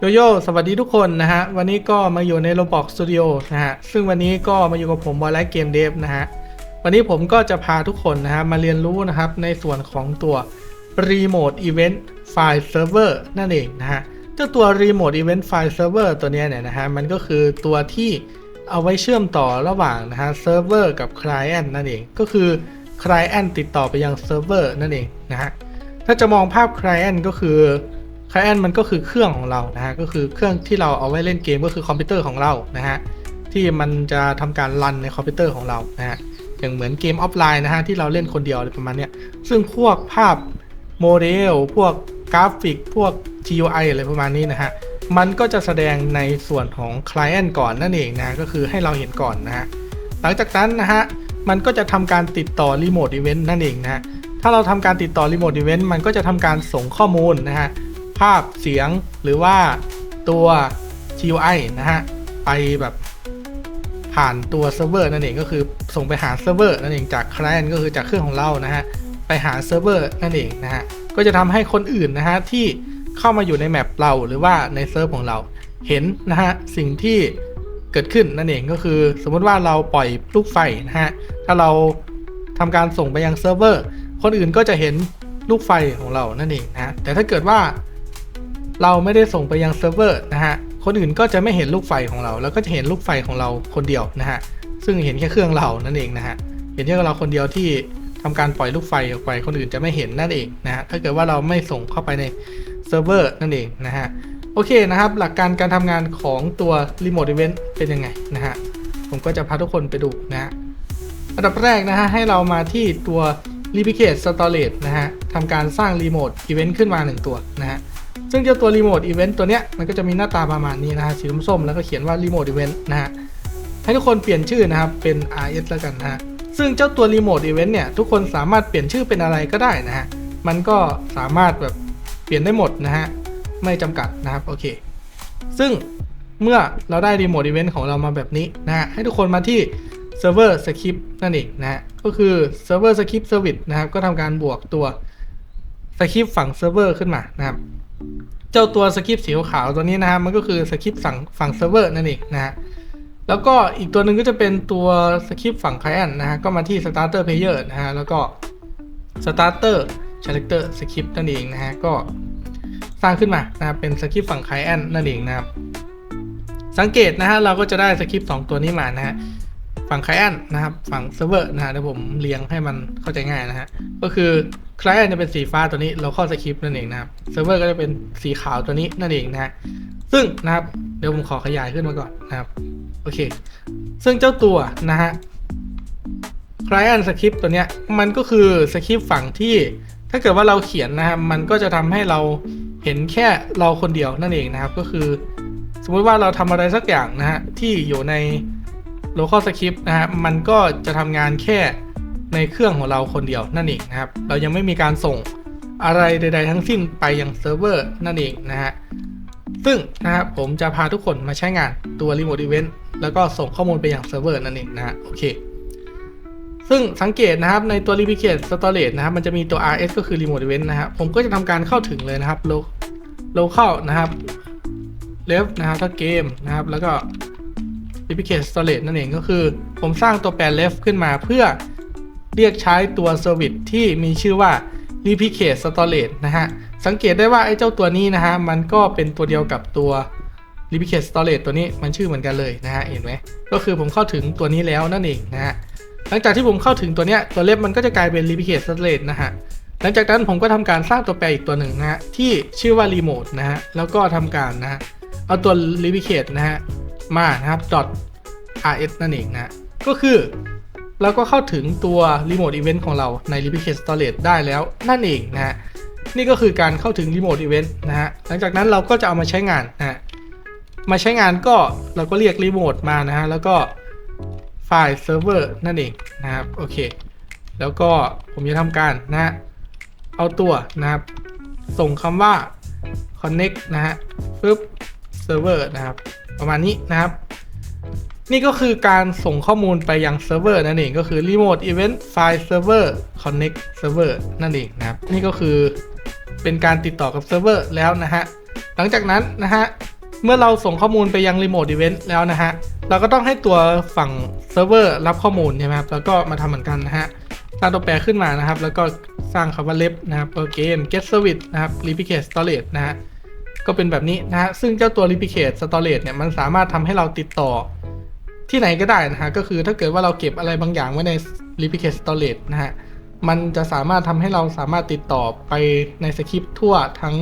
โยโย่สวัสดีทุกคนนะฮะ วันนี้ก็มาอยู่ใน Roblox Studio นะฮะ ซึ่งวันนี้ก็มาอยู่กับผมบอยไลท์เกมเดฟนะฮะ วันนี้ผมก็จะพาทุกคนนะฮะ มาเรียนรู้นะครับ ในส่วนของตัว Remote Event File Server นั่นเองนะฮะเจ้าตัว Remote Event File Server ตัวเนี้ยเนี่ยนะฮะ มันก็คือตัวที่เอาไว้เชื่อมต่อระหว่างนะฮะเซิร์ฟเวอร์กับ Client นั่นเอง ก็คือ Client ติดต่อไปยังเซิร์ฟเวอร์นั่นเองนะฮะ ถ้าจะมองภาพ Client ก็คือ Client มันก็คือเครื่องของเรานะฮะก็คือเครื่องที่เราเอาไว้เล่นเกมก็คือคอมพิวเตอร์ของเรานะฮะที่มันจะทำการรันในคอมพิวเตอร์ของเรานะฮะอย่างเหมือนเกมออฟไลน์นะฮะที่เราเล่นคนเดียวอะไรประมาณเนี้ยซึ่งพวกภาพโมเดลพวกกราฟิก พวก GUI อะไรประมาณนี้นะฮะมันก็จะแสดงในส่วนของ Client ก่อนนั่นเองนะก็คือให้เราเห็นก่อนนะฮะหลังจากนั้นนะฮะมันก็จะทำการติดต่อ Remote Event นั่นเองนะฮะถ้าเราทำการติดต่อ Remote Event มันก็จะทำการส่งข้อมูลนะฮะ ภาพเสียงหรือว่าตัว GUI นะฮะ ไปแบบผ่านตัวเซิร์ฟเวอร์นั่นเองก็คือส่งไปหาเซิร์ฟเวอร์นั่นเองจาก Client ก็คือจากเครื่องของเรานะฮะ ไปหาเซิร์ฟเวอร์นั่นเองนะฮะ ก็จะทำให้คนอื่นนะฮะ ที่เข้ามาอยู่ในแมปเราหรือว่าในเซิร์ฟของเราเห็นนะฮะ สิ่งที่เกิดขึ้นนั่นเองก็คือสมมติว่าเราปล่อยลูกไฟนะฮะ ถ้าเราทำการส่งไปยังเซิร์ฟเวอร์คนอื่นก็จะเห็นลูกไฟของเรานั่นเองนะฮะแต่ถ้าเกิดว่า เราไม่ได้ส่งไปยังเซิร์ฟเวอร์นะฮะ คนอื่นก็จะไม่เห็นลูกไฟของเรา แล้วก็จะเห็นลูกไฟของเราคนเดียวนะฮะ ซึ่งเห็นแค่เครื่องเรานั่นเองนะฮะ เห็นแค่เราคนเดียวที่ทำการปล่อยลูกไฟออกไป คนอื่นจะไม่เห็นนั่นเองนะฮะ ถ้าเกิดว่าเราไม่ส่งเข้าไปในเซิร์ฟเวอร์นั่นเองนะฮะ โอเคนะครับ หลักการการทำงานของตัว Remote Event เป็นยังไงนะฮะ ผมก็จะพาทุกคนไปดูนะฮะ อันดับแรกนะฮะ ให้เรามาที่ตัว Replicate Storage นะฮะทำการสร้าง Remote Event ขึ้นมา 1 ตัวนะฮะ ซึ่งเจ้าตัว Remote Event ตัวเนี้ยมันก็จะมีหน้าตาประมาณนี้นะฮะสีส้มๆแล้วก็เขียนว่า Remote Event นะฮะให้ทุกคนเปลี่ยนชื่อนะครับเป็น RS แล้วกันนะฮะซึ่งเจ้าตัว Remote Event เนี่ยทุกคนสามารถเปลี่ยนชื่อเป็นอะไรก็ได้นะฮะมันก็สามารถแบบเปลี่ยนได้หมดนะฮะไม่จำกัดนะครับโอเค ซึ่งเมื่อเราได้ Remote Event ของเรามาแบบนี้นะฮะให้ทุกคนมาที่ Server Script นั่นเองนะฮะก็คือ Server Script Service นะครับก็ทำการบวกตัว Script ฝั่ง Server ขึ้นมานะครับ เจ้าตัวสคริปต์สีขาวตัวนี้นะครับมันก็คือสคริปต์ฝั่งฝั่งเซิร์ฟเวอร์นั่นเองนะฮะแล้วก็อีกตัวหนึ่งก็จะเป็นตัวสคริปต์ฝั่ง Client นะฮะก็มาที่ Starter Player นะฮะแล้วก็ Starter Character Script นั่นเองนะฮะก็สร้างขึ้นมานะครับเป็นสคริปต์ฝั่ง Client นั่นเองนะครับสังเกตนะฮะเราก็จะได้สคริปต์สองตัวนี้มานะฮะ ฝั่ง Client นะครับ ฝั่งเซิร์ฟเวอร์นะฮะเดี๋ยวผมเรียงให้มันเข้าใจง่ายนะฮะ ก็คือ Client จะเป็นสีฟ้าตัวนี้เราเข้าสคริปต์นั่นเองนะครับเซิร์ฟเวอร์ก็จะเป็นสีขาวตัวนี้นั่นเองนะฮะ ซึ่งนะครับ เดี๋ยวผมขอขยายขึ้นมาก่อนนะครับ โอเค ซึ่งเจ้าตัวนะฮะ Client Script ตัวเนี้ย มันก็คือสคริปต์ฝั่งที่ถ้าเกิดว่าเราเขียนนะครับ มันก็จะทำให้เราเห็นแค่เราคนเดียวนั่นเองนะครับ ก็คือ สมมุติว่าเราทำอะไรสักอย่างนะฮะที่อยู่ใน local script นะฮะมันก็จะทำงานแค่ในเครื่องของเราคนเดียวนั่นเองนะครับ เรายังไม่มีการส่งอะไรใด ๆ ทั้งสิ้นไปยังเซิร์ฟเวอร์นั่นเองนะฮะซึ่งนะครับผมจะพาทุกคนมาใช้งานตัว Remote Event แล้วก็ส่งข้อมูลไปยังเซิร์ฟเวอร์นั่นเองนะฮะโอเค ซึ่งสังเกตนะครับในตัว Replicate Storage นะครับมันจะมีตัว RS ก็คือ Remote Event นะฮะผมก็จะทำการเข้าถึงเลยนะครับ Lo- local นะครับ left นะครับถ้าเกมนะครับแล้วก็ Replicate Storage นั่นเองก็คือ ผมสร้างตัวแปร left ขึ้นมาเพื่อเรียกใช้ตัวเซอร์วิสที่มีชื่อว่า Replicate Storage นะฮะ สังเกตได้ว่าไอ้เจ้าตัวนี้นะฮะ มันก็เป็นตัวเดียวกับตัว Replicate Storage ตัวนี้มันชื่อเหมือนกันเลยนะฮะ เห็นไหมก็คือผมเข้าถึงตัวนี้แล้วนั่นเองนะฮะ หลังจากที่ผมเข้าถึงตัวเนี้ยตัวเล็บมันก็จะกลายเป็น Replicate Storage นะฮะหลังจากนั้นผมก็ทำการสร้างตัวแปรอีกตัวหนึ่งนะฮะที่ชื่อว่า Remote นะฮะแล้วก็ทำการนะฮะเอาตัว Replicate นะฮะ มานะครับ .rs นั่นเองนะ ก็คือเราก็เข้าถึงตัว Remote Event ของเราใน Replicate Storage ได้แล้วนั่นเองนะฮะ นี่ก็คือการเข้าถึง Remote Event นะฮะ หลังจากนั้นเราก็จะเอามาใช้งานนะฮะ มาใช้งานก็เราก็เรียก Remote มานะฮะ แล้วก็ไฟล์ Server นั่นเองนะครับ โอเค แล้วก็ผมจะทำการนะฮะ เอาตัวนะครับ ส่งคำว่า connect นะฮะปึ๊บ server นะครับ ประมาณนี้นะครับ นี่ก็คือการส่งข้อมูลไปยังเซิร์ฟเวอร์นั่นเองก็คือ remote event file server connect server นั่นเองนะครับ นี่ก็คือเป็นการติดต่อกับเซิร์ฟเวอร์แล้วนะฮะ หลังจากนั้นนะฮะ เมื่อเราส่งข้อมูลไปยังรีโมทอีเวนต์แล้วนะฮะ เราก็ต้องให้ตัวฝั่งเซิร์ฟเวอร์รับข้อมูลใช่ไหมครับ แล้วก็มาทำเหมือนกันนะฮะสร้างตัวแปรขึ้นมานะครับ แล้วก็สร้างคำว่า left นะครับโอเค get service นะครับ replicate storage นะฮะ ก็เป็นแบบนี้นะฮะ ซึ่งเจ้าตัว replicate storage เนี่ยมันสามารถทำให้เราติดต่อที่ไหนก็ได้นะฮะ ก็คือถ้าเกิดว่าเราเก็บอะไรบางอย่างไว้ใน replicate storage นะฮะ มันจะสามารถทำให้เราสามารถติดต่อไปในสคริปต์ทั่วทั้ง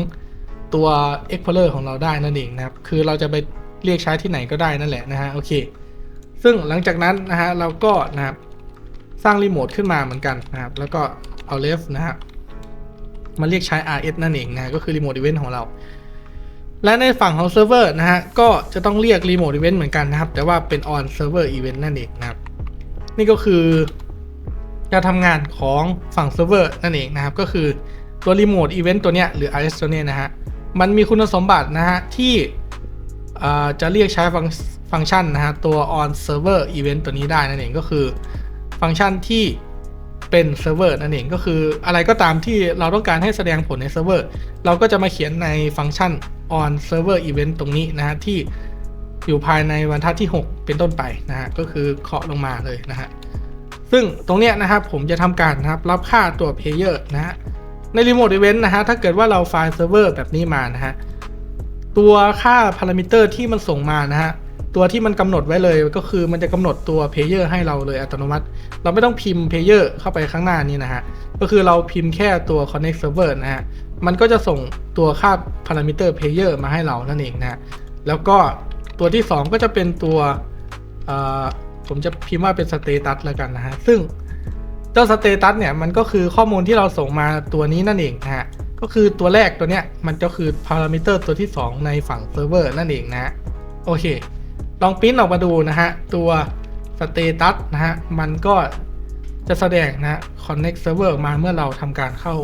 ตัว Explorer ของเราได้นั่นเองนะครับ คือเราจะไปเรียกใช้ที่ไหนก็ได้นั่นแหละนะฮะ โอเค ซึ่งหลังจากนั้นนะฮะเราก็นะครับสร้างรีโมทขึ้นมาเหมือนกันนะครับ แล้วก็เอา left นะฮะมาเรียกใช้ rs นั่นเองนะฮะก็คือรีโมทอีเวนต์ของเรา และในฝั่งของเซิร์ฟเวอร์นะฮะก็จะต้องเรียกรีโมทอีเวนต์เหมือนกันนะครับ แต่ว่าเป็น on server event นั่นเองนะครับ นี่ก็คือการทำงานของฝั่งเซิร์ฟเวอร์นั่นเองนะครับ ก็คือตัวรีโมทอีเวนต์ตัวเนี้ยหรือ rs ตัวเนี้ยนะฮะมันมีคุณสมบัตินะฮะที่จะเรียกใช้ฟังฟังก์ชันนะฮะตัว on server event ตัวนี้ได้นั่นเองก็คือ ฟังก์ชันที่ เป็นเซิร์ฟเวอร์นั่นเองก็คืออะไรก็ตามที่เราต้องการให้แสดงผลในเซิร์ฟเวอร์เราก็จะมาเขียนในฟังก์ชัน on server event ตรงนี้นะฮะที่อยู่ภายในบรรทัดที่ 6 เป็นต้นไปนะฮะก็คือเคาะลงมาเลยนะฮะซึ่งตรงเนี้ยนะครับผมจะทำการนะครับรับค่าตัว player นะฮะใน remote event นะฮะถ้าเกิดว่าเราไฟล์เซิร์ฟเวอร์แบบนี้มานะฮะตัวค่าพารามิเตอร์ที่มันส่งมานะฮะ ตัวที่มันกำหนดไว้เลยก็คือมันจะกำหนดตัว Player ให้เราเลยอัตโนมัติ เราไม่ต้องพิมพ์ Player เข้าไปข้างหน้านี้นะฮะ ก็คือเราพิมพ์แค่ตัว Connect Server นะฮะ มันก็จะส่งตัวค่า Parameter Player มาให้เรานั่นเองนะ แล้วก็ตัวที่ 2 ก็จะเป็นตัวเอ่อผมจะพิมพ์ว่าเป็น Status แล้วกันนะฮะ ซึ่งเจ้า Status เนี่ยมันก็คือข้อมูลที่เราส่งมาตัวนี้นั่นเองนะฮะ ก็คือตัวแรกตัวเนี้ยมันก็คือ Parameter ตัวที่ 2 ในฝั่งเซิร์ฟเวอร์นั่นเองนะโอเค ลองปริ้นออกมาดูนะฮะ ตัวสเตตัสนะฮะ มันก็จะแสดงนะฮะ connect server ออกมาเมื่อเราทำการเข้า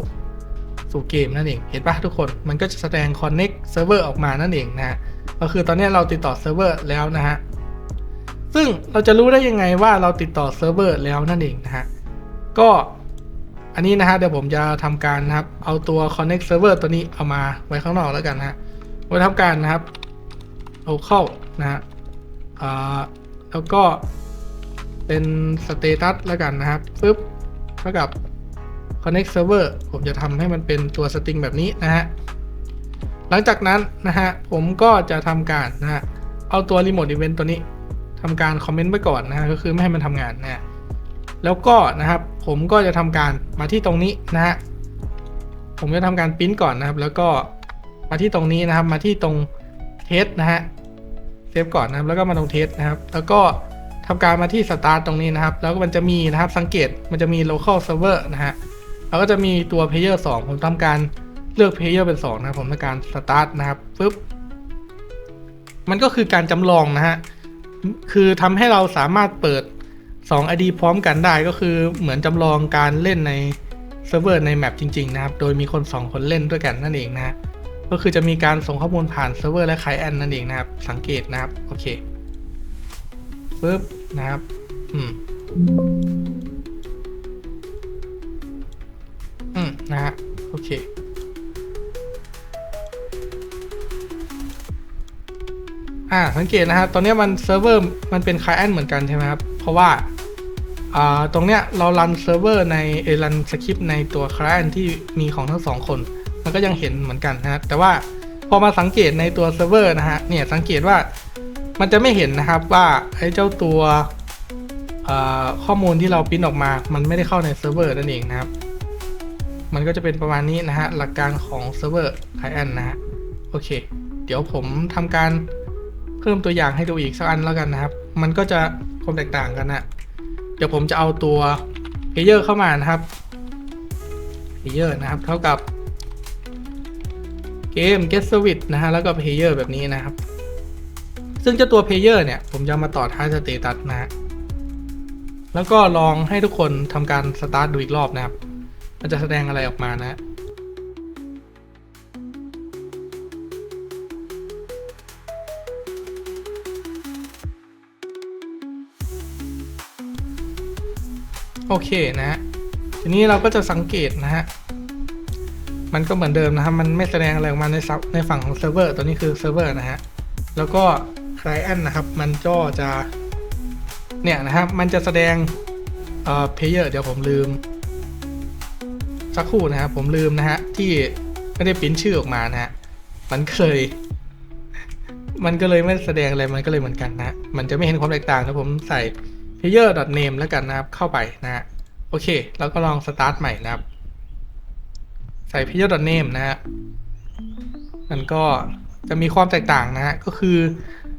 สู่เกมนั่นเอง เห็นปะทุกคน มันก็จะแสดง connect server ออกมานั่นเองนะฮะ ก็คือตอนนี้เราติดต่อเซิร์ฟเวอร์แล้วนะฮะ ซึ่งเราจะรู้ได้ยังไงว่าเราติดต่อเซิร์ฟเวอร์แล้วนั่นเองนะฮะ ก็อันนี้นะฮะเดี๋ยวผมจะทำการนะครับ เอาตัว connect server ตัวนี้เอามาไว้ข้างนอกแล้วกันนะฮะไว้ทำการนะครับเอาเข้านะฮะ อ่าแล้วก็เป็นสเตตัสแล้วกันนะครับปึ๊บเท่ากับ connect server ผมจะทำให้มันเป็นตัวสตริงแบบนี้นะฮะ หลังจากนั้นนะฮะ ผมก็จะทำการนะฮะ เอาตัว remote event ตัวนี้ทำการคอมเมนต์ไว้ก่อนนะฮะ ก็คือไม่ให้มันทำงานนะฮะแล้วก็นะครับ ผมก็จะทำการมาที่ตรงนี้นะฮะ ผมจะทำการปริ้นก่อนนะครับ แล้วก็มาที่ตรงนี้นะครับ มาที่ตรงเทสนะฮะ เซฟก่อนนะครับ แล้วก็มาตรงเทสนะครับ แล้วก็ทำการมาที่สตาร์ตตรงนี้นะครับ แล้วก็มันจะมีนะครับสังเกตมันจะมี local server นะฮะแล้วก็จะมีตัว player 2 ผมทำการเลือก player เป็น 2 นะครับ ผมทำการ start นะครับปึ๊บมันก็คือการจำลองนะฮะคือทำให้เราสามารถเปิด 2 ID พร้อมกันได้ก็คือเหมือนจำลองการเล่นในเซิร์ฟเวอร์ในแมปจริง ๆ นะครับ โดยมีคน 2 คนเล่นด้วยกันนั่นเองนะฮะ ก็คือจะมีการส่งข้อมูลผ่านเซิร์ฟเวอร์และไคลแอนต์นั่นเองนะครับ สังเกตนะครับ โอเคปึ๊บนะครับ อืม อืม นะฮะ โอเคอ่าสังเกตนะครับ ตอนนี้มันเซิร์ฟเวอร์มันเป็นไคลแอนต์เหมือนกันใช่ไหมครับ เพราะว่าอ่าตรงเนี้ยเรารันเซิร์ฟเวอร์ในเอรันสคริปต์ในตัวไคลแอนต์ที่มีของทั้งสองคน มันก็ยังเห็นเหมือนกันนะฮะแต่ว่าพอมาสังเกตในตัวเซิร์ฟเวอร์นะฮะ เนี่ยสังเกตว่ามันจะไม่เห็นนะครับว่าไอ้เจ้าตัวข้อมูลที่เราปริ้นออกมา มันไม่ได้เข้าในเซิร์ฟเวอร์นั่นเองนะครับ มันก็จะเป็นประมาณนี้นะฮะ หลักการของเซิร์ฟเวอร์ไคแอนนะฮะ โอเค เดี๋ยวผมทำการเพิ่มตัวอย่างให้ดูอีกสักอันแล้วกันนะครับ มันก็จะความแตกต่างกันนะเดี๋ยวผมจะเอาตัว player เข้ามานะครับ player นะครับ เท่ากับ เกม get service นะฮะ แล้วก็ player แบบนี้นะครับ ซึ่งเจ้าตัว player เนี่ย ผมจะมาต่อท้าย status นะฮะ แล้วก็ลองให้ทุกคนทำการ start ดูอีกรอบนะครับ มันจะแสดงอะไรออกมานะฮะโอเคนะฮะทีนี้เราก็จะสังเกตนะฮะ มันก็เหมือนเดิมนะครับ มันไม่แสดงอะไรออกมาในซับในฝั่งของเซิร์ฟเวอร์ ตัวนี้คือเซิร์ฟเวอร์นะฮะ แล้วก็ client นะครับ มันก็จะ เนี่ยนะครับ มันจะแสดงเอ่อ player เดี๋ยวผมลืม สักครู่นะครับผมลืมนะฮะ ที่ไม่ได้ปิ้นชื่อออกมานะฮะ มันเลยมันก็เลยไม่แสดงอะไร มันก็เลยเหมือนกันนะฮะมันจะไม่เห็นความแตกต่างถ้าผมใส่ player name แล้วกันนะครับ เข้าไปนะฮะ โอเค แล้วก็ลอง start ใหม่นะครับ ใส่ player name นะฮะมันก็จะมีความแตกต่างนะฮะก็คือ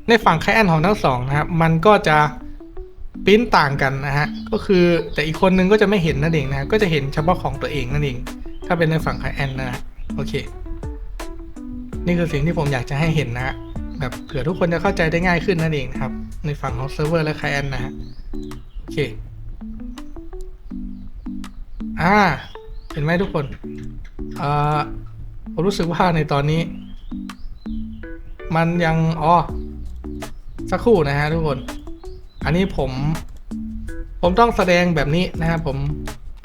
ในฝั่ง client ของทั้งสองนะครับมันก็จะปริ้นต่างกันนะฮะก็คือแต่อีกคนนึงก็จะไม่เห็นนั่นเองนะฮะก็จะเห็นเฉพาะของตัวเองนั่นเอง ถ้าเป็นในฝั่ง client นะฮะโอเค นี่คือสิ่งที่ผมอยากจะให้เห็นนะฮะแบบเผื่อทุกคนจะเข้าใจได้ง่ายขึ้นนั่นเองนะครับ ในฝั่งของเซิร์ฟเวอร์และ client นะฮะโอเคอ่าเห็นไหมทุกคน อ่าผมรู้สึกว่าในตอนนี้ มันยังอ๋อสักครู่นะฮะทุกคน อันนี้ผม ผมต้องแสดงแบบนี้นะครับผม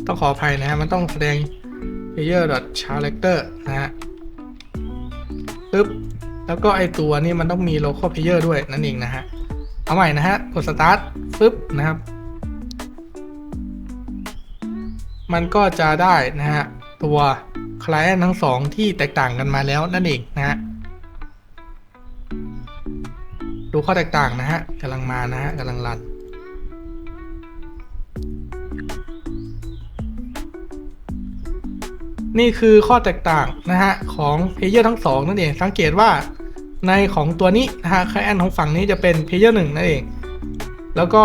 ต้องขออภัยนะฮะมันต้องแสดง player character นะฮะปึ๊บแล้วก็ไอตัวนี้มันต้องมี local player ด้วยนั่นเองนะฮะ เอาใหม่นะฮะ กด start ปึ๊บนะครับ มันก็จะได้นะฮะ ตัว client ทั้งสองที่แตกต่างกันมาแล้วนั่นเองนะฮะดูข้อแตกต่างนะฮะกำลังมานะฮะกำลังรันนี่คือข้อแตกต่างนะฮะของเพลเยอร์ทั้งสองนั่นเองสังเกตว่าในของตัวนี้นะฮะ client ของฝั่งนี้จะเป็นเพลเยอร์หนึ่งนั่นเอง แล้วก็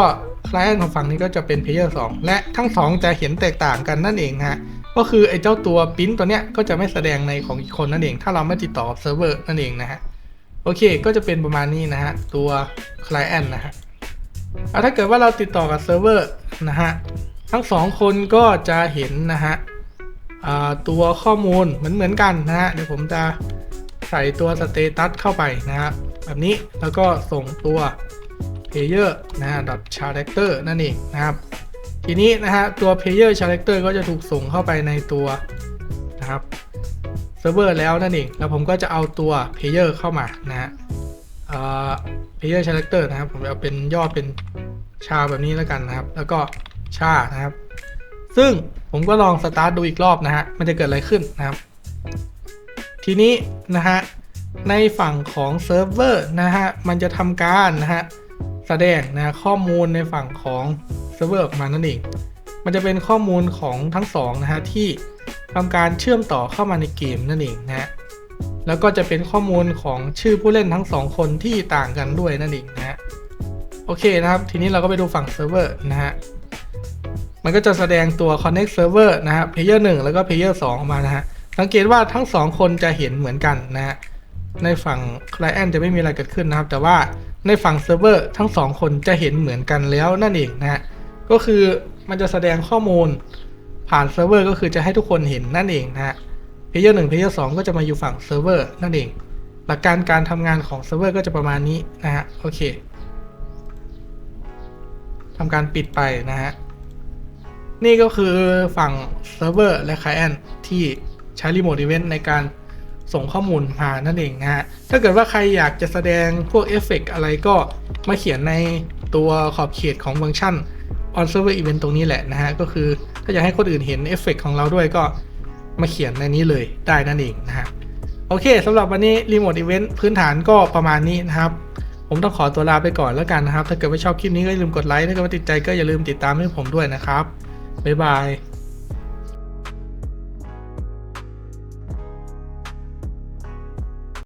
client ของฝั่งนี้ก็จะเป็นเพลเยอร์สองและทั้งสองจะเห็นแตกต่างกันนั่นเองฮะ ก็คือไอ้เจ้าตัวปิ้นตัวเนี้ยก็จะไม่แสดงในของอีกคนนั่นเอง ถ้าเราไม่ติดต่อเซิร์ฟเวอร์นั่นเองนะฮะ โอเค ก็จะเป็นประมาณนี้นะฮะ ตัว client นะฮะอะถ้าเกิดว่าเราติดต่อกับเซิร์ฟเวอร์นะฮะ ทั้งสองคนก็จะเห็นนะฮะตัวข้อมูลเหมือนเหมือนกันนะฮะ เดี๋ยวผมจะใส่ตัวสเตตัสเข้าไปนะฮะแบบนี้แล้วก็ส่งตัว player นะฮะ .character นั่นเองนะครับ ทีนี้นะฮะตัว player character ก็จะถูกส่งเข้าไปในตัวนะครับเซิร์ฟเวอร์แล้วนั่นเอง แล้วผมก็จะเอาตัว player เข้ามานะฮะเอ่อ player character นะครับ ผมเอาเป็นย่อเป็นชาแบบนี้แล้วกันนะครับ แล้วก็ชานะครับ ซึ่งผมก็ลองสตาร์ทดูอีกรอบนะฮะ มันจะเกิดอะไรขึ้นนะครับ ทีนี้นะฮะ ในฝั่งของเซิร์ฟเวอร์นะฮะ มันจะทำการนะฮะ แสดงนะข้อมูลในฝั่งของ ซิร์ฟเวอร์ออกมานั่นเอง มันจะเป็นข้อมูลของทั้งสองนะฮะที่ทำการเชื่อมต่อเข้ามาในเกมนั่นเองนะฮะแล้วก็จะเป็นข้อมูลของชื่อผู้เล่นทั้งสองคนที่ต่างกันด้วยนั่นเองนะฮะโอเคนะครับ ทีนี้เราก็ไปดูฝั่งเซิร์ฟเวอร์นะฮะมันก็จะแสดงตัว connect server นะฮะ player 1 แล้วก็ player 2 ออกมานะฮะ สังเกตว่าทั้งสองคนจะเห็นเหมือนกันนะฮะ ในฝั่ง client จะไม่มีอะไรเกิดขึ้นนะครับ แต่ว่าในฝั่งเซิร์ฟเวอร์ทั้งสองคนจะเห็นเหมือนกันแล้วนั่นเองนะฮะ ก็คือมันจะแสดงข้อมูลผ่านเซิร์ฟเวอร์ก็คือจะให้ทุกคนเห็นนั่นเองนะฮะ player 1 player 2ก็จะมาอยู่ฝั่งเซิร์ฟเวอร์นั่นเอง หลักการการทำงานของเซิร์ฟเวอร์ก็จะประมาณนี้นะฮะโอเคทำการปิดไปนะฮะนี่ก็คือฝั่งเซิร์ฟเวอร์และ client ที่ใช้รีโมทอีเวนต์ในการส่งข้อมูลมานั่นเองนะฮะ ถ้าเกิดว่าใครอยากจะแสดงพวกเอฟเฟกอะไรก็มาเขียนในตัวขอบเขตของฟังก์ชัน on server event ตรงนี้แหละนะฮะ ก็คือถ้าอยากให้คนอื่นเห็นเอฟเฟกของเราด้วยก็มาเขียนในนี้เลยได้นั่นเองนะฮะ โอเคสำหรับวันนี้รีโมทอีเวนต์พื้นฐานก็ประมาณนี้นะครับ ผมต้องขอตัวลาไปก่อนแล้วกันนะครับ ถ้าเกิดว่าชอบคลิปนี้ก็อย่าลืมกดไลค์ถ้าเกิดว่าติดใจก็อย่าลืมติดตามให้ผมด้วยนะครับบ๊ายบาย